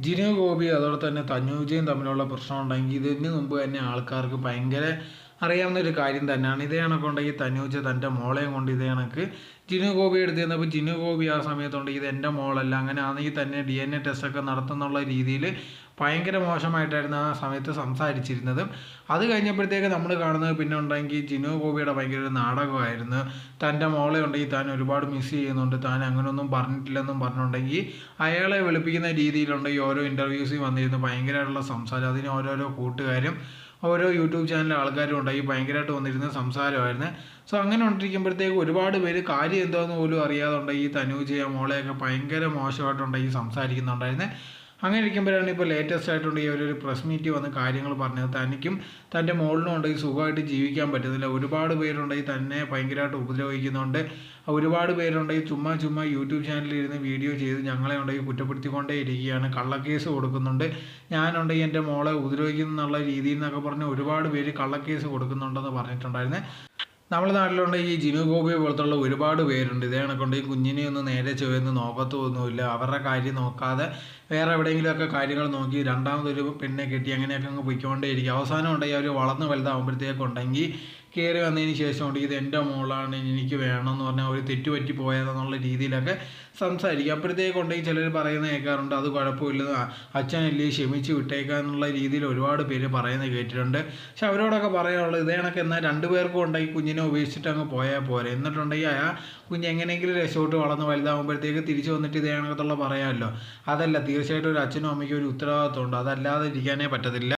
ജിനു ഗോപി അതുപോലെ തന്നെ തന്നൂജയും തമ്മിലുള്ള പ്രശ്നം ഉണ്ടെങ്കിൽ ഇതിന് മുമ്പ് തന്നെ ആൾക്കാർക്ക് ഭയങ്കര അറിയാവുന്ന ഒരു കാര്യം തന്നെയാണ്. ഇതേ കണക്കുണ്ടെങ്കിൽ തനൂജ് തന്റെ മോളെയും കൊണ്ട് ഇതേ കണക്ക് ജിനു ഗോപി എടുത്ത് തന്നപ്പോൾ ജിനു ഗോപി ആ സമയത്തുണ്ട് ഇത് എന്റെ മോളല്ല. അങ്ങനെ ആണെങ്കിൽ തന്നെ ഡി എൻ എ ടെസ്റ്റൊക്കെ നടത്തുന്നുള്ള രീതിയിൽ ഭയങ്കര മോശമായിട്ടായിരുന്നു ആ സമയത്ത് സംസാരിച്ചിരുന്നത്. അത് കഴിഞ്ഞപ്പോഴത്തേക്ക് നമ്മൾ കാണുന്നത് പിന്നെ ഉണ്ടെങ്കിൽ ജിനു ഗോപിയുടെ ഭയങ്കര ഒരു നാടകമായിരുന്നു. തന്റെ മോളെ ഉണ്ടെങ്കിൽ താൻ ഒരുപാട് മിസ് ചെയ്യുന്നുണ്ട്. താൻ അങ്ങനെയൊന്നും പറഞ്ഞിട്ടില്ലെന്നും പറഞ്ഞിട്ടുണ്ടെങ്കിൽ അയാളെ വെളുപ്പിക്കുന്ന രീതിയിലുണ്ടെങ്കിൽ ഓരോ ഇന്റർവ്യൂസിൽ വന്നിരുന്നു ഭയങ്കരമായിട്ടുള്ള സംസാരം. അതിന് ഓരോരോ കൂട്ടുകാരും ഓരോ യൂട്യൂബ് ചാനലിലെ ആൾക്കാരും ഉണ്ടായി ഭയങ്കരമായിട്ട് വന്നിരുന്ന സംസാരമായിരുന്നു. സോ അങ്ങനെ കൊണ്ടിരിക്കുമ്പോഴത്തേക്ക് ഒരുപാട് പേര് കാര്യം എന്താണെന്ന് പോലും അറിയാതെ ഉണ്ടായി. തനുജയ മോളെയൊക്കെ ഭയങ്കര മോശമായിട്ടുണ്ടായി സംസാരിക്കുന്നുണ്ടായിരുന്നു. അങ്ങനെ ഇരിക്കുമ്പോഴാണ് ഇപ്പോൾ ലേറ്റസ്റ്റ് ആയിട്ടുണ്ട് ഈ ഒരു പ്രസ് മീറ്റ് വന്ന് കാര്യങ്ങൾ പറഞ്ഞത്. തനിക്കും തന്റെ മോളിനും ഉണ്ടെങ്കിൽ സുഖമായിട്ട് ജീവിക്കാൻ പറ്റുന്നില്ല. ഒരുപാട് പേരുണ്ടെങ്കിൽ തന്നെ ഭയങ്കരമായിട്ട് ഉപദ്രവിക്കുന്നുണ്ട്. ഒരുപാട് പേരുണ്ടെങ്കിൽ ചുമ്മാ ചുമ്മാ യൂട്യൂബ് ചാനലിൽ ഇരുന്ന് വീഡിയോ ചെയ്ത് ഞങ്ങളെ ഉണ്ടെങ്കിൽ കുറ്റപ്പെടുത്തിക്കൊണ്ടേ ഇരിക്കുകയാണ്. കള്ളക്കേസ് കൊടുക്കുന്നുണ്ട്. ഞാനുണ്ടെങ്കിൽ എന്റെ മോളെ ഉപദ്രവിക്കുന്നു എന്നുള്ള രീതിയിൽ നിന്നൊക്കെ പറഞ്ഞ് ഒരുപാട് പേര് കള്ളക്കേസ് കൊടുക്കുന്നുണ്ടെന്ന് പറഞ്ഞിട്ടുണ്ടായിരുന്നു. നമ്മുടെ നാട്ടിലുണ്ട് ഈ ജിനു ഗോപിയെ പോലത്തുള്ള ഒരുപാട് പേരുണ്ട്. ഇതേ കണക്കുണ്ട്. ഈ കുഞ്ഞിനെ ഒന്നും നേരെ ചൊവ്വെന്ന് നോക്കത്തൊന്നുമില്ല അവരുടെ കാര്യം നോക്കാതെ വേറെ എവിടെയെങ്കിലുമൊക്കെ കാര്യങ്ങൾ നോക്കി രണ്ടാമതൊരു പെണ്ണെ കെട്ടി അങ്ങനെയൊക്കെ അങ്ങ് പൊയ്ക്കൊണ്ടേയിരിക്കും. അവസാനം ഉണ്ടെങ്കിൽ അവർ വളർന്ന് വലുതാകുമ്പോഴത്തേക്കുണ്ടെങ്കിൽ കയറി വന്നതിന് ശേഷം ഇത് എന്റെ മോളാണ് എനിക്ക് വേണം എന്ന് പറഞ്ഞാൽ ഒരു തെറ്റുപറ്റി പോയതെന്നുള്ള രീതിയിലൊക്കെ സംസാരിക്കും. അപ്പോഴത്തേക്കുണ്ടെങ്കിൽ ചിലർ പറയുന്ന കേൾക്കാറുണ്ട് അത് കുഴപ്പമില്ല അച്ഛനല്ലേ ക്ഷമിച്ച് വിട്ടേക്കാന്നുള്ള രീതിയിൽ ഒരുപാട് പേര് പറയുന്നത് കേട്ടിട്ടുണ്ട്. പക്ഷെ അവരോടൊക്കെ പറയാനുള്ളത് ഇതേ കണക്ക് എന്നാൽ രണ്ടുപേർക്കും ഉണ്ടെങ്കിൽ കുഞ്ഞിനെ ഉപേക്ഷിച്ചിട്ട് അങ്ങ് പോയാൽ പോരെ. എന്നിട്ടുണ്ടെങ്കിൽ ആ കുഞ്ഞ് എങ്ങനെയെങ്കിലും രക്ഷോട്ട് വളർന്ന് വലുതാകുമ്പോഴത്തേക്ക് തിരിച്ചു വന്നിട്ട് ഇതേ കണക്കത്തുള്ള പറയാമല്ലോ. അതല്ല തീർച്ചയായിട്ടും ഒരു അച്ഛനും അമ്മയ്ക്കും ഒരു ഉത്തരവാദിത്വമുണ്ട് അതല്ലാതെ ഇരിക്കാനേ പറ്റത്തില്ല.